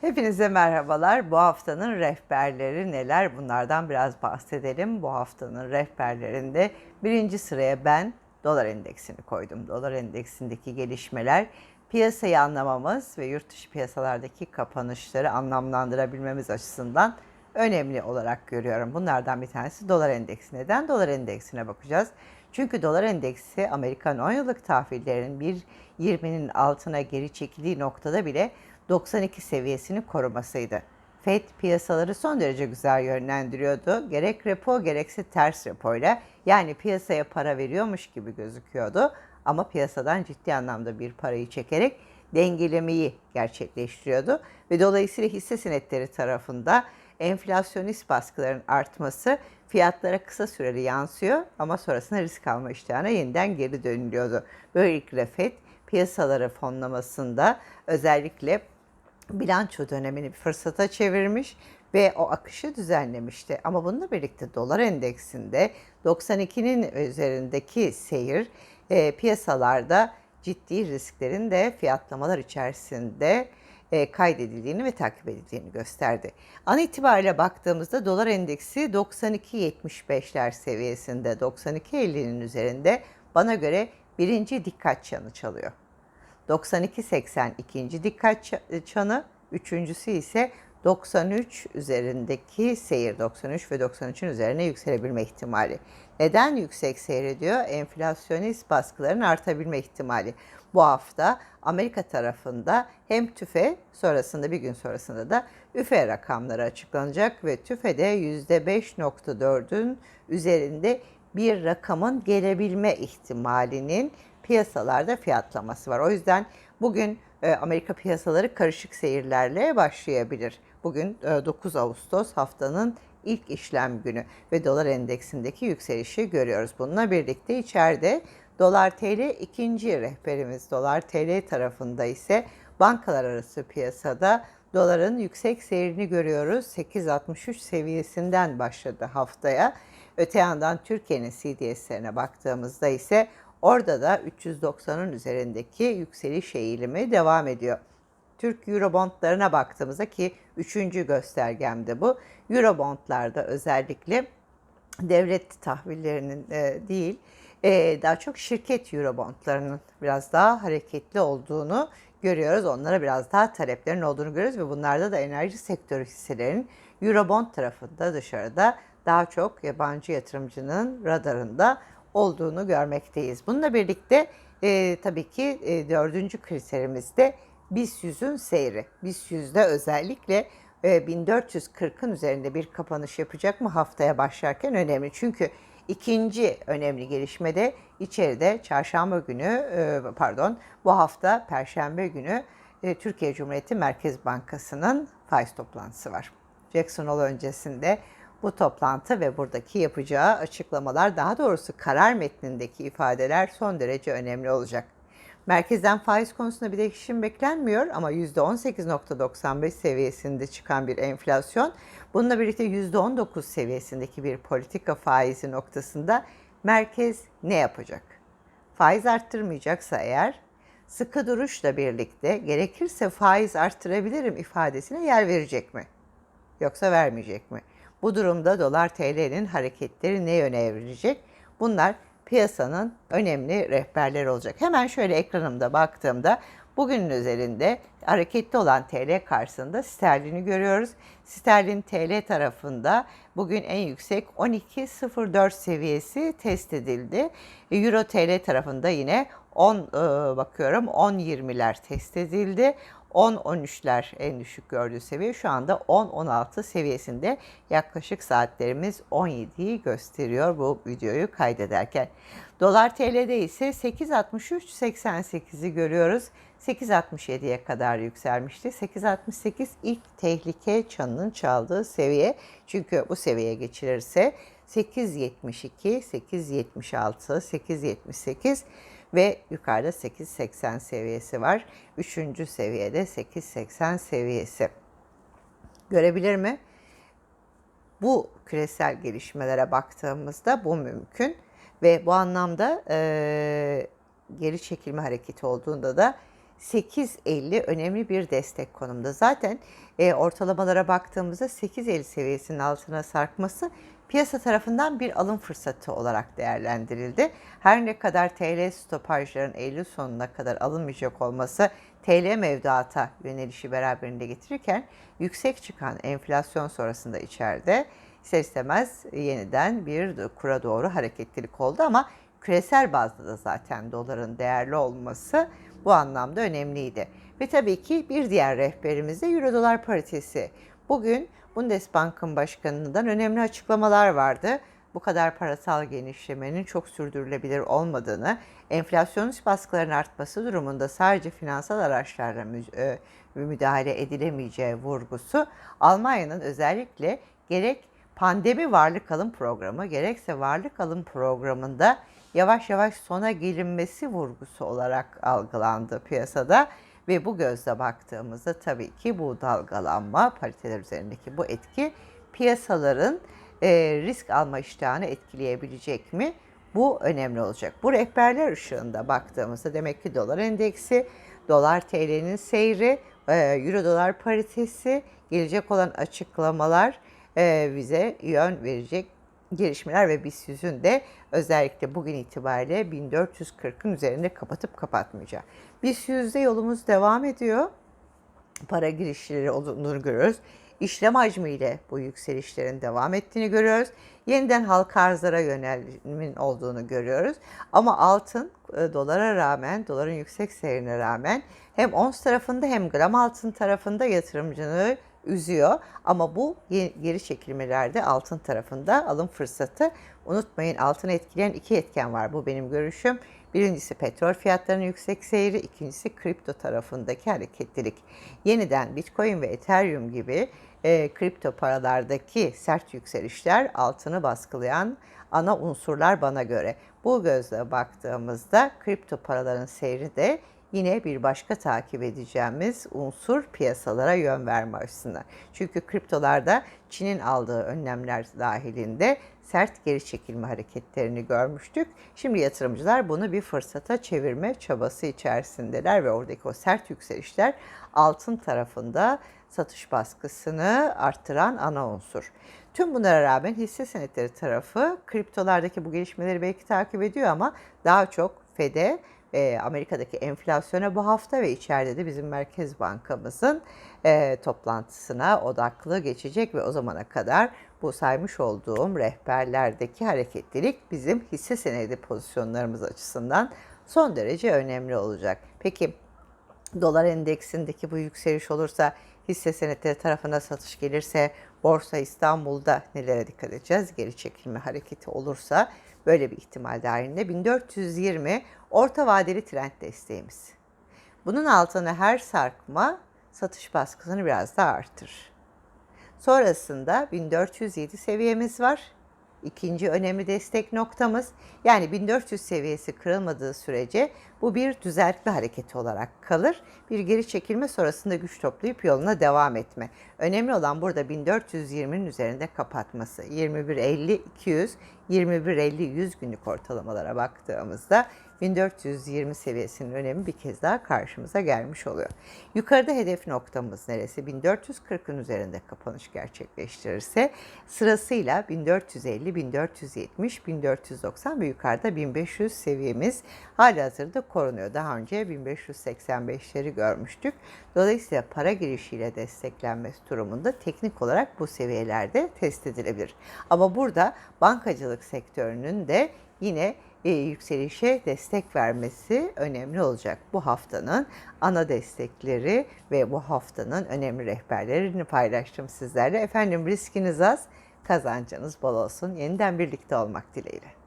Hepinize merhabalar. Bu haftanın rehberleri neler? Bunlardan biraz bahsedelim. Bu haftanın rehberlerinde birinci sıraya ben dolar endeksini koydum. Dolar endeksindeki gelişmeler piyasayı anlamamız ve yurt dışı piyasalardaki kapanışları anlamlandırabilmemiz açısından önemli olarak görüyorum. Bunlardan bir tanesi dolar endeksi. Neden dolar endeksine bakacağız? Çünkü dolar endeksi Amerikan 10 yıllık tahvillerinin 1.20'nin altına geri çekildiği noktada bile 92 seviyesini korumasıydı. FED piyasaları son derece güzel yönlendiriyordu. Gerek repo gerekse ters repoyla yani piyasaya para veriyormuş gibi gözüküyordu. Ama piyasadan ciddi anlamda bir parayı çekerek dengelemeyi gerçekleştiriyordu. Ve dolayısıyla hisse senetleri tarafında enflasyonist baskıların artması fiyatlara kısa süreli yansıyor ama sonrasında risk alma iştahına yeniden geri dönülüyordu. Böylelikle FED piyasaları fonlamasında özellikle bilanço dönemini bir fırsata çevirmiş ve o akışı düzenlemişti. Ama bununla birlikte dolar endeksinde 92'nin üzerindeki seyir e, piyasalarda ciddi risklerin de fiyatlamalar içerisinde e, kaydedildiğini ve takip edildiğini gösterdi. An itibariyle baktığımızda dolar endeksi 92.75'ler seviyesinde 92.50'nin üzerinde bana göre birinci dikkat çanı çalıyor. 92.80 ikinci dikkat çanı, üçüncüsü ise 93 üzerindeki seyir, 93 ve 93'ün üzerine yükselebilme ihtimali. Neden yüksek seyrediyor? Enflasyonist baskıların artabilme ihtimali. Bu hafta Amerika tarafında hem TÜFE sonrasında bir gün sonrasında da üfe rakamları açıklanacak ve TÜFE'de %5.4'ün üzerinde bir rakamın gelebilme ihtimalinin piyasalarda fiyatlaması var. O yüzden bugün e, Amerika piyasaları karışık seyirlerle başlayabilir. Bugün e, 9 Ağustos haftanın ilk işlem günü ve dolar endeksindeki yükselişi görüyoruz. Bununla birlikte içeride dolar TL ikinci rehberimiz dolar TL tarafında ise bankalar arası piyasada doların yüksek seyrini görüyoruz. 8.63 seviyesinden başladı haftaya. Öte yandan Türkiye'nin CDS'lerine baktığımızda ise Orada da 390'ın üzerindeki yükseliş eğilimi devam ediyor. Türk Eurobondlarına baktığımızda ki üçüncü göstergemde bu. Eurobondlarda özellikle devlet tahvillerinin e, değil e, daha çok şirket Eurobondlarının biraz daha hareketli olduğunu görüyoruz. Onlara biraz daha taleplerin olduğunu görüyoruz ve bunlarda da enerji sektörü hisselerinin Eurobond tarafında dışarıda daha çok yabancı yatırımcının radarında olduğunu görmekteyiz. Bununla birlikte e, tabii ki e, dördüncü kriterimiz de BIST 100'ün seyri. BIST 100'de özellikle e, 1440'ın üzerinde bir kapanış yapacak mı haftaya başlarken önemli. Çünkü ikinci önemli gelişme de içeride çarşamba günü e, pardon bu hafta perşembe günü e, Türkiye Cumhuriyeti Merkez Bankası'nın faiz toplantısı var. Jackson Hole öncesinde bu toplantı ve buradaki yapacağı açıklamalar, daha doğrusu karar metnindeki ifadeler son derece önemli olacak. Merkezden faiz konusunda bir değişim beklenmiyor ama %18.95 seviyesinde çıkan bir enflasyon, bununla birlikte %19 seviyesindeki bir politika faizi noktasında merkez ne yapacak? Faiz arttırmayacaksa eğer sıkı duruşla birlikte gerekirse faiz arttırabilirim ifadesine yer verecek mi? Yoksa vermeyecek mi? Bu durumda dolar TL'nin hareketleri ne yöne evrilecek? Bunlar piyasanın önemli rehberleri olacak. Hemen şöyle ekranımda baktığımda bugünün üzerinde hareketli olan TL karşısında sterlini görüyoruz. Sterlin TL tarafında bugün en yüksek 12.04 seviyesi test edildi. Euro TL tarafında yine 10 bakıyorum 10.20'ler test edildi. 10-13'ler en düşük gördüğü seviye şu anda 10-16 seviyesinde yaklaşık saatlerimiz 17'yi gösteriyor bu videoyu kaydederken. Dolar TL'de ise 8.63-88'i görüyoruz. 8.67'ye kadar yükselmişti. 8.68 ilk tehlike çanının çaldığı seviye. Çünkü bu seviyeye geçilirse 8.72, 8.76, 8.78 ve yukarıda 8.80 seviyesi var. Üçüncü seviyede 8.80 seviyesi. Görebilir mi? Bu küresel gelişmelere baktığımızda bu mümkün ve bu anlamda e, geri çekilme hareketi olduğunda da 8.50 önemli bir destek konumda. Zaten e, ortalamalara baktığımızda 8.50 seviyesinin altına sarkması piyasa tarafından bir alım fırsatı olarak değerlendirildi. Her ne kadar TL stopajların Eylül sonuna kadar alınmayacak olması TL mevduata yönelişi beraberinde getirirken yüksek çıkan enflasyon sonrasında içeride ister istemez yeniden bir kura doğru hareketlilik oldu ama küresel bazda da zaten doların değerli olması bu anlamda önemliydi. Ve tabii ki bir diğer rehberimiz de Euro dolar paritesi. Bugün Bundesbank'ın başkanından önemli açıklamalar vardı. Bu kadar parasal genişlemenin çok sürdürülebilir olmadığını, enflasyonist baskıların artması durumunda sadece finansal araçlarla mü- müdahale edilemeyeceği vurgusu Almanya'nın özellikle gerek pandemi varlık alım programı gerekse varlık alım programında yavaş yavaş sona gelinmesi vurgusu olarak algılandı piyasada ve bu gözle baktığımızda tabii ki bu dalgalanma pariteler üzerindeki bu etki piyasaların e, risk alma iştahını etkileyebilecek mi? Bu önemli olacak. Bu rehberler ışığında baktığımızda demek ki dolar endeksi, dolar TL'nin seyri, e, euro dolar paritesi, gelecek olan açıklamalar e, bize yön verecek gelişmeler ve BIST 100'ün de özellikle bugün itibariyle 1440'ın üzerinde kapatıp kapatmayacağı. BIST 100'de yolumuz devam ediyor. Para girişleri olduğunu görüyoruz. İşlem hacmiyle bu yükselişlerin devam ettiğini görüyoruz. Yeniden halka arzlara yönelimin olduğunu görüyoruz. Ama altın e, dolara rağmen, doların yüksek seyrine rağmen hem ons tarafında hem gram altın tarafında yatırımcını üzüyor. Ama bu geri çekilmelerde altın tarafında alım fırsatı. Unutmayın altını etkileyen iki etken var. Bu benim görüşüm. Birincisi petrol fiyatlarının yüksek seyri, ikincisi kripto tarafındaki hareketlilik. Yeniden Bitcoin ve Ethereum gibi e, kripto paralardaki sert yükselişler altını baskılayan ana unsurlar bana göre. Bu gözle baktığımızda kripto paraların seyri de yine bir başka takip edeceğimiz unsur piyasalara yön verme açısından. Çünkü kriptolarda Çin'in aldığı önlemler dahilinde sert geri çekilme hareketlerini görmüştük. Şimdi yatırımcılar bunu bir fırsata çevirme çabası içerisindeler ve oradaki o sert yükselişler altın tarafında satış baskısını arttıran ana unsur. Tüm bunlara rağmen hisse senetleri tarafı kriptolardaki bu gelişmeleri belki takip ediyor ama daha çok FED'e e, Amerika'daki enflasyona bu hafta ve içeride de bizim Merkez Bankamızın e, toplantısına odaklı geçecek ve o zamana kadar bu saymış olduğum rehberlerdeki hareketlilik bizim hisse senedi pozisyonlarımız açısından son derece önemli olacak. Peki dolar endeksindeki bu yükseliş olursa hisse senetleri tarafına satış gelirse Borsa İstanbul'da nelere dikkat edeceğiz? Geri çekilme hareketi olursa böyle bir ihtimal dahilinde 1420 orta vadeli trend desteğimiz. Bunun altına her sarkma satış baskısını biraz daha artırır. Sonrasında 1407 seviyemiz var. İkinci önemli destek noktamız yani 1400 seviyesi kırılmadığı sürece bu bir düzeltme hareketi olarak kalır. Bir geri çekilme sonrasında güç toplayıp yoluna devam etme. Önemli olan burada 1420'nin üzerinde kapatması. 21.50 200 21.50-100 günlük ortalamalara baktığımızda 1420 seviyesinin önemi bir kez daha karşımıza gelmiş oluyor. Yukarıda hedef noktamız neresi? 1440'ın üzerinde kapanış gerçekleştirirse sırasıyla 1450, 1470, 1490 ve yukarıda 1500 seviyemiz hala hazırda korunuyor. Daha önce 1585'leri görmüştük. Dolayısıyla para girişiyle desteklenmesi durumunda teknik olarak bu seviyelerde test edilebilir. Ama burada bankacılık sektörünün de yine yükselişe destek vermesi önemli olacak. Bu haftanın ana destekleri ve bu haftanın önemli rehberlerini paylaştım sizlerle. Efendim riskiniz az, kazancınız bol olsun. Yeniden birlikte olmak dileğiyle.